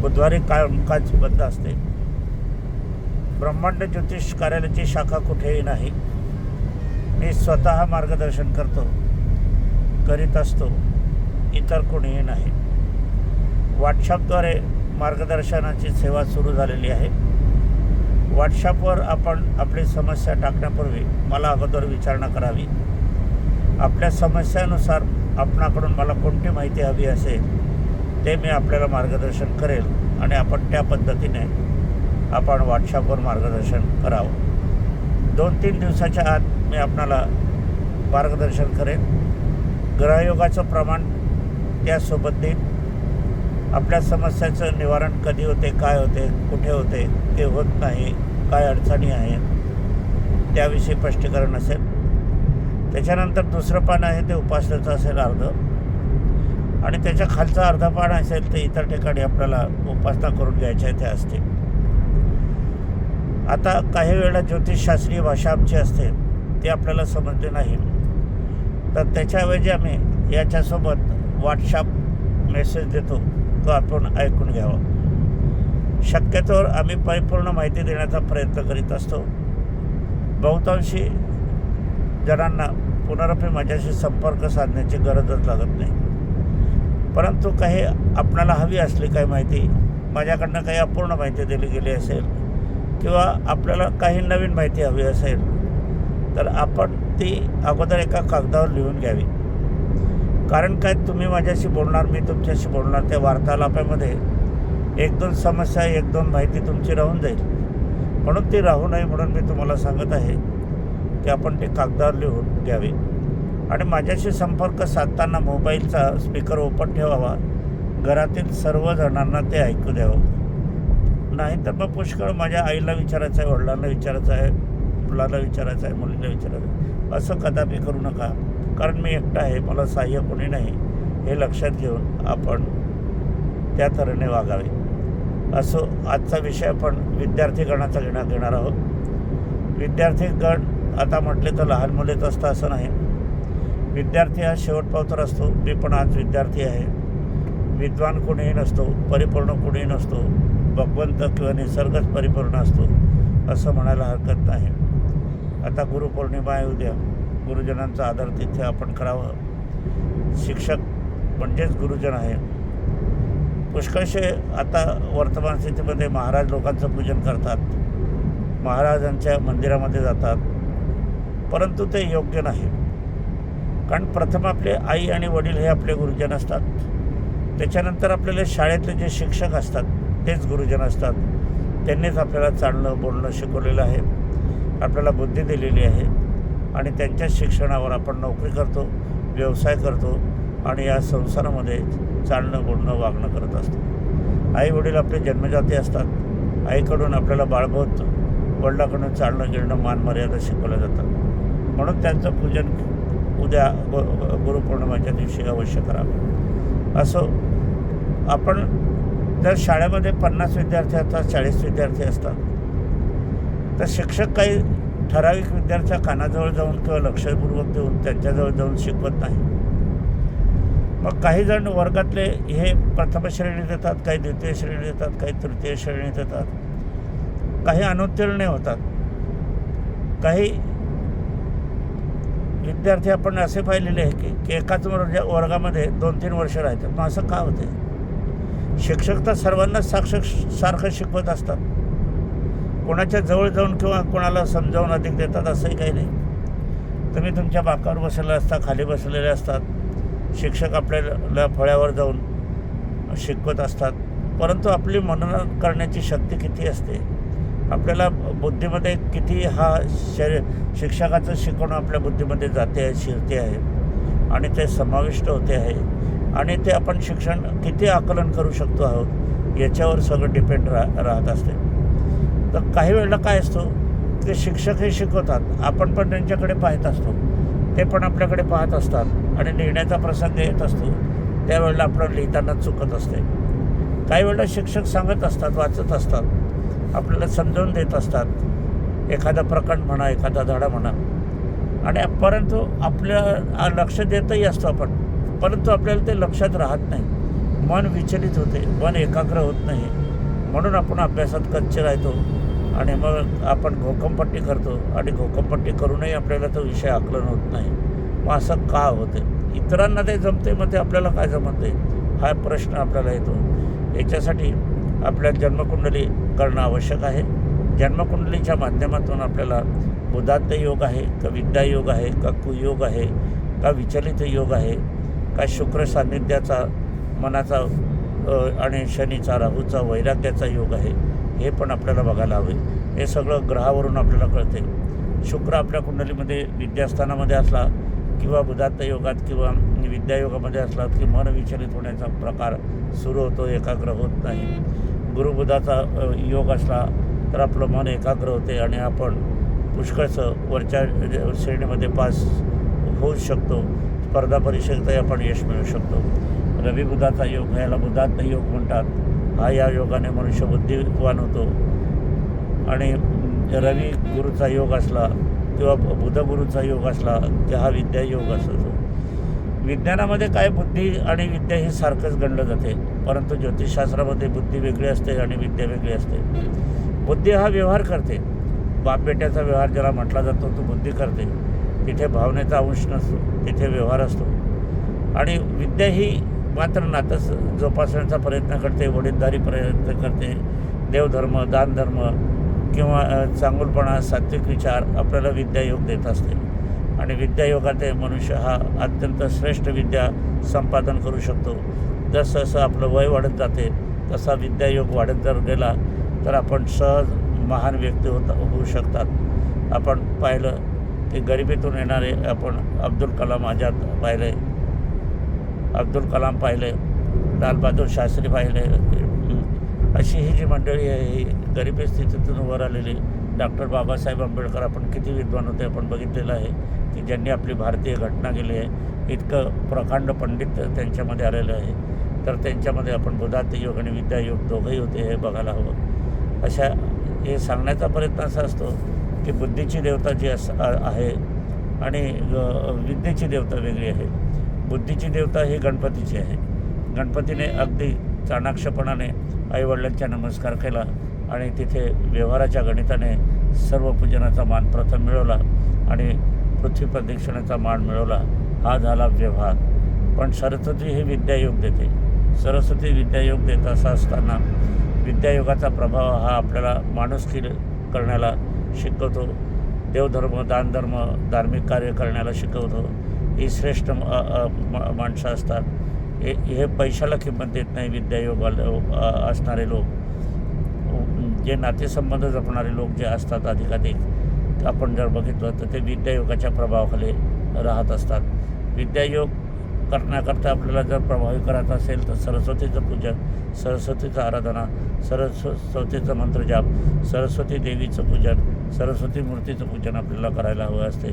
बुधवारी कामकाज बंद असते. ब्रह्मांड ज्योतिष कार्यालयाची शाखा कुठेही नाही. मी स्वतः मार्गदर्शन करतो. करीत असतो. इतर कोणीही नाही. व्हॉट्सअपद्वारे मार्गदर्शनाची सेवा सुरू झालेली आहे. व्हॉट्सअपवर आपण आपली समस्या टाकण्यापूर्वी मला अगोदर विचारणा करावी. आपल्या समस्यानुसार आपणाकडून मला कोणती माहिती हवी असेल ते मी आपल्याला मार्गदर्शन करेल आणि आपण त्या पद्धतीने आपण व्हॉट्सअपवर मार्गदर्शन करावं. दोन तीन दिवसाच्या आत मी आपणाला मार्गदर्शन करेन. ग्रहयोगाचं प्रमाण त्यासोबत देईन. आपल्या समस्याचं निवारण कधी होते काय होते कुठे होते ते होत नाही काय अडचणी आहेत त्याविषयी स्पष्टीकरण असेल. त्याच्यानंतर दुसरं पान आहे ते उपासनेचं असेल अर्ध. आणि त्याच्या खालचा अर्धा पान असेल ते इतर ठिकाणी आपल्याला उपासना करून घ्यायच्या त्या असते आता काही वेळेला ज्योतिषशास्त्रीय भाषा आमची असते ती आपल्याला समजते नाही. तर त्याच्याऐवजी आम्ही याच्यासोबत व्हॉट्सअप मेसेज देतो तो आपण ऐकून घ्यावा. शक्यतोवर आम्ही परिपूर्ण माहिती देण्याचा प्रयत्न करीत असतो. बहुतांशी जणांना पुनरपी माझ्याशी संपर्क साधण्याची गरजच लागत नाही. परंतु काही आपणाला हवी असली काही माहिती माझ्याकडनं काही अपूर्ण माहिती दिली गेली असेल किंवा आपल्याला काही नवीन माहिती हवी असेल तर आपण ती अगोदर एका कागदावर लिहून घ्यावी. कारण काय तुम्ही माझ्याशी बोलणार मी तुमच्याशी बोलणार त्या वार्तालापामध्ये एक दोन समस्या एक दोन माहिती तुमची राहून जाईल. म्हणून ती राहू नये म्हणून मी तुम्हाला सांगत आहे की आपण ती कागदावर लिहून घ्यावी. आणि माझ्याशी संपर्क साधताना मोबाईलचा स्पीकर ओपन ठेवावा. घरातील सर्व जणांना ते ऐकू द्यावं. नाही तर मग पुष्कळ माझ्या आईला विचारायचं आहे वडिलांना विचारायचं आहे मुलाला विचारायचं आहे मुलीला विचारायचं आहे. असं कदापि करू नका. कारण मी एकटा आहे मला सहाय्य कोणी नाही हे लक्षात घेऊन आपण त्या तऱ्हेने वागावे. असो आजचा विषय आपण विद्यार्थी गणाचा घेणार घेणार आहोत. विद्यार्थी गण आता म्हटले तर लहान मुलेच असतं असं नाही. विद्यार्थी हा शेवट पावतर असतो. मी पण आज विद्यार्थी आहे. विद्वान कोणीही नसतो. परिपूर्ण कोणीही नसतो. भगवंत किंवा निसर्गच परिपूर्ण असतो असं म्हणायला हरकत नाही. आता गुरुपौर्णिमा आहे उद्या. गुरुजनांचा आदर तिथे आपण करावं. शिक्षक म्हणजेच गुरुजन आहे. पुष्कळशे आता वर्तमान स्थितीमध्ये महाराज लोकांचं पूजन करतात. महाराजांच्या मंदिरामध्ये जातात. परंतु ते योग्य नाही. कारण प्रथम आपले आई आणि वडील हे आपले गुरुजन असतात. त्याच्यानंतर आपल्याला शाळेतले जे शिक्षक असतात तेच गुरुजन असतात. त्यांनीच आपल्याला चालणं बोलणं शिकवलेलं आहे. आपल्याला बुद्धी दिलेली आहे. आणि त्यांच्याच शिक्षणावर आपण नोकरी करतो व्यवसाय करतो आणि या संसारामध्ये चालणं बोलणं वागणं करत असतो. आई वडील आपले जन्मजाती असतात. आईकडून आपल्याला बाळबोध वडिलाकडून चालणं गिळणं मान मर्यादा शिकवल्या जातात. म्हणून त्यांचं पूजन उद्या गु गुरुपौर्णिमेच्या दिवशी अवश्य करावं. असो आपण जर शाळेमध्ये पन्नास विद्यार्थी असतात चाळीस विद्यार्थी असतात तर शिक्षक काही ठराविक विद्यार्थ्या कानाजवळ जाऊन किंवा लक्षपूर्वक देऊन त्यांच्याजवळ जाऊन शिकवत नाही. मग काही जण वर्गातले हे प्रथम श्रेणी देतात काही द्वितीय श्रेणी देतात काही तृतीय श्रेणी देतात. काही अनुत्तीर्ण होतात. काही विद्यार्थी आपण असे पाहिलेले आहे की की एकाच वर्ग वर्गामध्ये दोन तीन वर्ष राहतात. मग असं का होते शिक्षक तर सर्वांनाच साक्ष सारखं शिकवत असतात. कोणाच्या जवळ जाऊन किंवा कोणाला समजावून अधिक देतात असंही काही नाही. तुम्ही तुमच्या बाकावर बसलेले असता खाली बसलेले असतात. शिक्षक आपल्याला फळ्यावर जाऊन शिकवत असतात. परंतु आपली मनन करण्याची शक्ती किती असते? आपल्याला बुद्धीमध्ये किती हा शरीर शिक्षकाचं शिकवणं आपल्या बुद्धीमध्ये जाते आहे शिरते आहे. आणि ते समाविष्ट होते आहे. आणि ते आपण शिक्षण किती आकलन करू शकतो आहोत याच्यावर सगळं डिपेंड रा राहत असते. तर काही वेळेला काय असतो ते शिक्षक हे शिकवतात. आपण पण त्यांच्याकडे पाहत असतो. ते पण आपल्याकडे पाहत असतात. आणि लिहिण्याचा प्रसंग येत असतो. त्यावेळेला आपलं लिहिताना चुकत असते. काही वेळेला शिक्षक सांगत असतात वाचत असतात. आपल्याला समजावून देत असतात. एखादा प्रकट म्हणा एखादा धडा म्हणा. आणि परंतु आपल्या लक्ष देतही असतो आपण. परंतु आपल्याला ते लक्षात राहत नाही. मन विचलित होते. मन एकाग्र होत नाही. म्हणून आपण अभ्यासात कच्चे राहतो. आणि मग आपण घोकमपट्टी करतो. आणि घोकमपट्टी करूनही आपल्याला तो विषय आकलन होत नाही. मग असं का होते? इतरांना ते जमते मग ते आपल्याला काय जमत? नाही हा प्रश्न आपल्याला येतो. याच्यासाठी आपल्या जन्मकुंडली करणं आवश्यक आहे. जन्मकुंडलीच्या माध्यमातून आपल्याला बुधात्त योग आहे का विद्या योग आहे का कुयोग आहे का विचलित योग आहे का शुक्र सान्निध्याचा मनाचा आणि शनीचा राहूचा वैराग्याचा योग आहे हे पण आपल्याला बघायला हवे. हे सगळं ग्रहावरून आपल्याला कळते. शुक्र आपल्या कुंडलीमध्ये विद्यास्थानामध्ये असला किंवा बुधात्त योगात किंवा विद्यायोगामध्ये असलात की मन विचलित होण्याचा प्रकार सुरू होतो एकाग्र होत नाही. गुरुबुधाचा योग असला तर आपलं मन एकाग्र होते आणि आपण पुष्कळचं वरच्या श्रेणीमध्ये पास होऊ शकतो. स्पर्धा परीक्षेतही आपण यश मिळू शकतो. रवी बुधाचा योग ह्याला बुधात्त योग म्हणतात. हा या योगाने मनुष्य बुद्धिवान होतो. आणि रवी गुरुचा योग असला किंवा बुधगुरूचा योग असला की हा विद्या योग असतो विज्ञानामध्ये काय बुद्धी आणि विद्या हे सारखंच गणलं जाते. परंतु ज्योतिषशास्त्रामध्ये बुद्धी वेगळी असते आणि विद्या वेगळी असते. बुद्धी हा व्यवहार करते. बाप बेट्याचा व्यवहार ज्याला म्हटला जातो तो बुद्धी करते. तिथे भावनेचा अंश नसतो तिथे व्यवहार असतो. आणि विद्या ही मात्र नातं जोपासण्याचा प्रयत्न करते वडीलधारी प्रयत्न करते. देवधर्म दानधर्म किंवा चांगुलपणा सात्विक विचार आपल्याला विद्यायोग देत असते. आणि विद्यायोगात हे मनुष्य हा अत्यंत श्रेष्ठ विद्या संपादन करू शकतो. जसं जसं आपलं वय वाढत जाते तसा विद्यायोग वाढत जर गेला तर आपण सहज महान व्यक्ती होत होऊ शकतात. आपण पाहिलं की गरिबीतून येणारे आपण अब्दुल कलाम आझाद पाहिले अब्दुल कलाम पाहिले लालबहादूर शास्त्री पाहिले अशी ही जी मंडळी आहे ही गरिबी स्थितीतून वर आलेली डॉक्टर बाबासाहेब आंबेडकर आपण किती विद्वान होते आपण बघितलेलं आहे की ज्यांनी आपली भारतीय घटना केली आहे इतकं प्रकांड पंडित त्यांच्यामध्ये आलेलं आहे. तर त्यांच्यामध्ये आपण बुधात योग आणि विद्यायोग दोघंही होते हे बघायला हवं. अशा हे सांगण्याचा प्रयत्न असा असतो की बुद्धीची देवता जी अस आहे आणि विद्येची देवता वेगळी आहे. बुद्धीची देवता ही गणपतीची आहे. गणपतीने अगदी चाणाक्षपणाने आईवडिलांचा नमस्कार केला आणि तिथे व्यवहाराच्या गणिताने सर्व पूजनाचा मान प्रथम मिळवला आणि पृथ्वी प्रदक्षिणाचा मान मिळवला. हा झाला व्यवहार. पण सरस्वती ही विद्यायोग देते. सरस्वती विद्यायोग देत असा असताना विद्यायोगाचा प्रभाव हा आपल्याला माणुसकी करण्याला शिकवतो. देवधर्म दानधर्म धार्मिक कार्य करण्याला शिकवतो. ही श्रेष्ठ माणसं असतात. हे हे पैशाला किंमत देत नाही विद्यायोगाला असणारे लोक. जे नातेसंबंध जपणारे लोक जे असतात अधिकाधिक आपण जर बघितलं तर ते विद्यायोगाच्या प्रभावाखाली राहत असतात. विद्यायोग करण्याकरता आपल्याला जर प्रभावी करायचं असेल तर सरस्वतीचं पूजन सरस्वतीचं आराधना सरस्वतीचं मंत्रजाप सरस्वती देवीचं पूजन सरस्वती मूर्तीचं पूजन आपल्याला करायला हवं असते.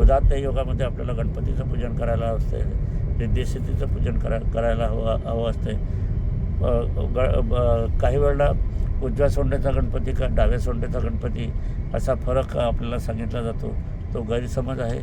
उदात्त योगामध्ये आपल्याला गणपतीचं पूजन करायला असते. रिद्धिसिद्धीचं पूजन करा करायला हवं हवं असते ग ब- काही वेळेला उजव्या सोंड्याचा गणपती का डाव्या सोंड्याचा गणपती असा फरक आपल्याला सांगितला जातो. तो गैरसमज आहे.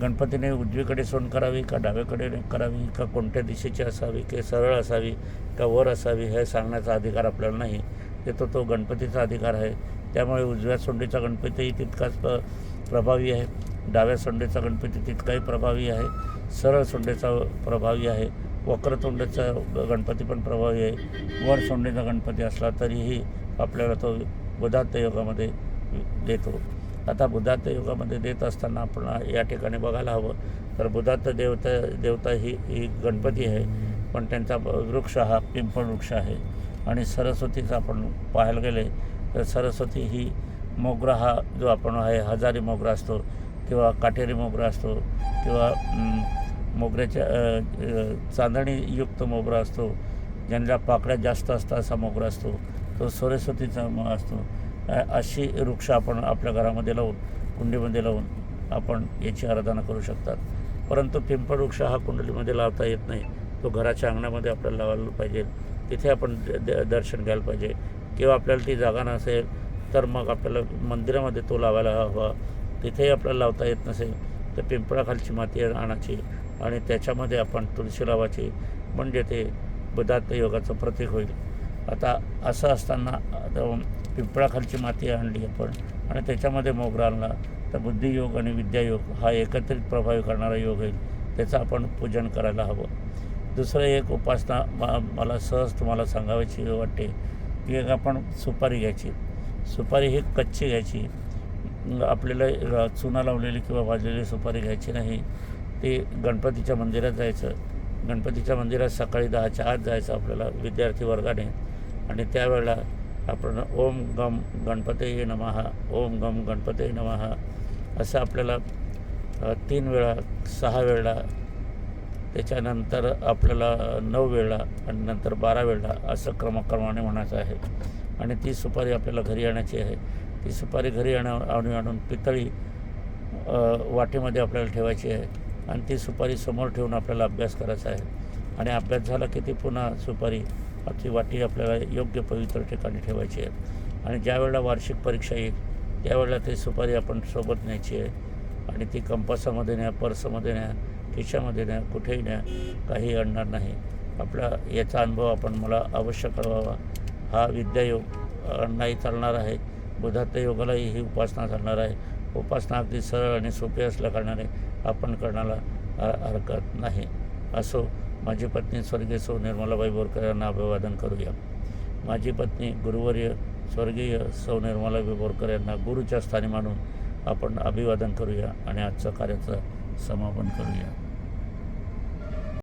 गणपतीने उजवीकडे सोंड करावी का डाव्याकडे करावी का कोणत्या दिशेची असावी की सरळ असावी का वर असावी हे सांगण्याचा अधिकार आपल्याला नाही. येतो तो गणपतीचा अधिकार आहे. त्यामुळे उजव्या सोंडेचा गणपतीही तितकाच प प्रभावी आहे. डाव्या सोंडेचा गणपती तितकाही प्रभावी आहे. सरळ सोंडेचा प्रभावी आहे. वक्रतोंडेचा गणपती पण प्रभावी आहे. वर सोंडेचा गणपती असला तरीही आपल्याला तो बुधात्त योगामध्ये देतो. आता बुधात्त योगामध्ये देत असताना आपण या ठिकाणी बघायला हवं. तर बुधात्त देवता देवता ही ही गणपती आहे. पण त्यांचा वृक्ष हा पिंपळ वृक्ष आहे. आणि सरस्वतीचा आपण पाहायला गेले तर सरस्वती ही मोगरा हा जो आपण आहे हजारी मोगरा असतो किंवा काटेरी मोगरा असतो किंवा मोगऱ्याच्या चांदणीयुक्त मोगरा असतो. ज्यांना पाकळ्या जास्त असतात असा मोगरा असतो. तो सरस्वतीचा मग असतो. अशी वृक्ष आपण आपल्या घरामध्ये लावून कुंडीमध्ये लावून आपण याची आराधना करू शकतात. परंतु पिंपळ वृक्ष हा कुंडलीमध्ये लावता येत नाही. तो घराच्या अंगणामध्ये आपल्याला लावायला पाहिजे. तिथे आपण द- द- दर्शन घ्यायला पाहिजे. किंवा आपल्याला ती जागा नसेल तर मग आपल्याला मंदिरामध्ये तो लावायला हवा. तिथेही आपल्याला लावता येत नसेल तर पिंपळाखालची माती आणायची. आणि त्याच्यामध्ये आपण तुळशी म्हणजे ते बदात योगाचं प्रतीक होईल. आता असं असताना पिंपळाखालची माती आणली आपण आणि त्याच्यामध्ये मोगरा आणला तर बुद्धियोग आणि विद्यायोग हा एकत्रित प्रभावी करणारा योग होईल त्याचं आपण पूजन करायला हवं. दुसरं एक उपासना मा मला सहज तुम्हाला सांगावायची वाटते की एक आपण सुपारी घ्यायची. सुपारी ही कच्ची घ्यायची. आपल्याला चुना लावलेली किंवा भाजलेली सुपारी घ्यायची नाही. ती गणपतीच्या मंदिरात जायचं. गणपतीच्या मंदिरात सकाळी दहाच्या आत जायचं आपल्याला विद्यार्थी वर्गाने. आणि त्यावेळेला आपण ओम गम गणपते नमहा ओम गम गणपते नमहा असं आपल्याला तीन वेळा सहा वेळा त्याच्यानंतर आपल्याला नऊ वेळा आणि नंतर बारा वेळा असं क्रमक्रमाने म्हणायचं आहे. आणि ती सुपारी आपल्याला घरी आणायची आहे. ती सुपारी घरी आणा आणून आणून पितळी वाटीमध्ये वाटेमध्ये आपल्याला ठेवायची आहे. आणि ती सुपारी समोर ठेवून आपल्याला अभ्यास करायचा आहे. आणि अभ्यास झाला की ती पुन्हा सुपारी ती वाटी आपल्याला योग्य पवित्र ठिकाणी ठेवायची आहे. आणि ज्यावेळेला वार्षिक परीक्षा येईल त्यावेळेला ती सुपारी आपण सोबत न्यायची आहे. आणि ती कंपासामध्ये न्या पर्समध्ये न्या खिशामध्ये न्या कुठेही न्या काही आणणार नाही. आपला याचा अनुभव आपण मला अवश्य कळवावा. हा विद्यायोग नाही चालणार आहे. बुधात्य योगालाही ही उपासना चालणार आहे. उपासना अगदी सरळ आणि सोपी असल्याकारणाने आपण करण्याला हरकत नाही. असो माझी पत्नी स्वर्गीय सौ निर्मलाबाई बोरकर यांना अभिवादन करूया. माझी पत्नी गुरुवर्य स्वर्गीय सौ निर्मलाबाई बोरकर यांना गुरुच्या स्थानी मानून आपण अभिवादन करूया आणि आजच्या कार्याचं समापन करूया.